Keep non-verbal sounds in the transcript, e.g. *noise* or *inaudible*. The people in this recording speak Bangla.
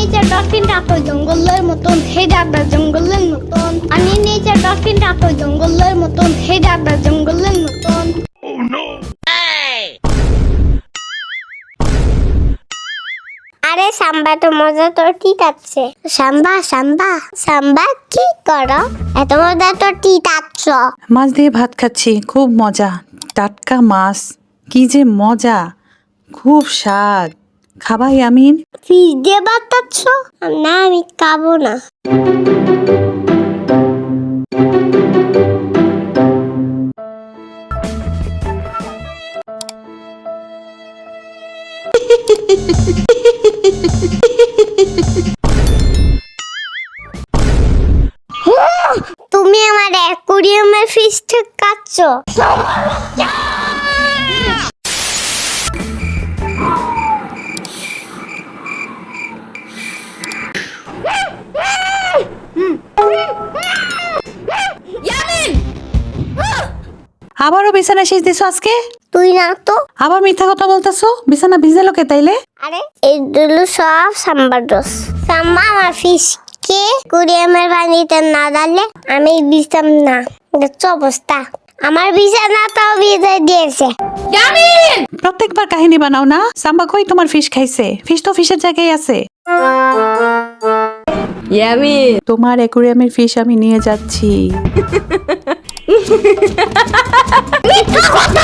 নিচে ডলফিনটা তো জঙ্গলের মতন হে দাদা জঙ্গলের মতন আমি নিচে ডলফিনটা তো জঙ্গলের মতন হে দাদা জঙ্গলের মতন আরে সাম্বা তো মজা তোর ঠিক আছে। সাম্বা সাম্বা সাম্বা কি করো? এত মজা তোর ঠিক আছে। মাছ দিয়ে ভাত খাচ্ছি খুব মজা। টাটকা মাছ কি যে মজা খুব স্বাদ। খাবাই আমিন ফিস দিয়ে বাতাচ্ছ না আমি খাব না। *laughs* তুমি আমার অ্যাকুরিয়ামের ফিস ঠিক কাটছ *laughs* আবারও বিছানা শেষ দিছো আজকে? তুই না তো। আবার মিথ্যা কথা বলতেছো? বিছানা ভিজে কে তাইলে? আরে এইগুলো সব সাম্বার দোষ সাম্বা আমার ফিশকে কুরিয়ামের পানিতে না ডালে আমি বিষতাম না। দেখছ অবস্থা। আমার বিছানাটাও ভিজে দিয়েছে। জামিন প্রত্যেকবার কাহিনী বানাও না। সাম্বা কই তোমার ফিশ খাইছে? ফিশ তো ফিশের জায়গায় আছে। ইয়ামিন! তোমার অ্যাকুরিয়ামের ফিশ আমি নিয়ে যাচ্ছি। *laughs* 你扯谎的！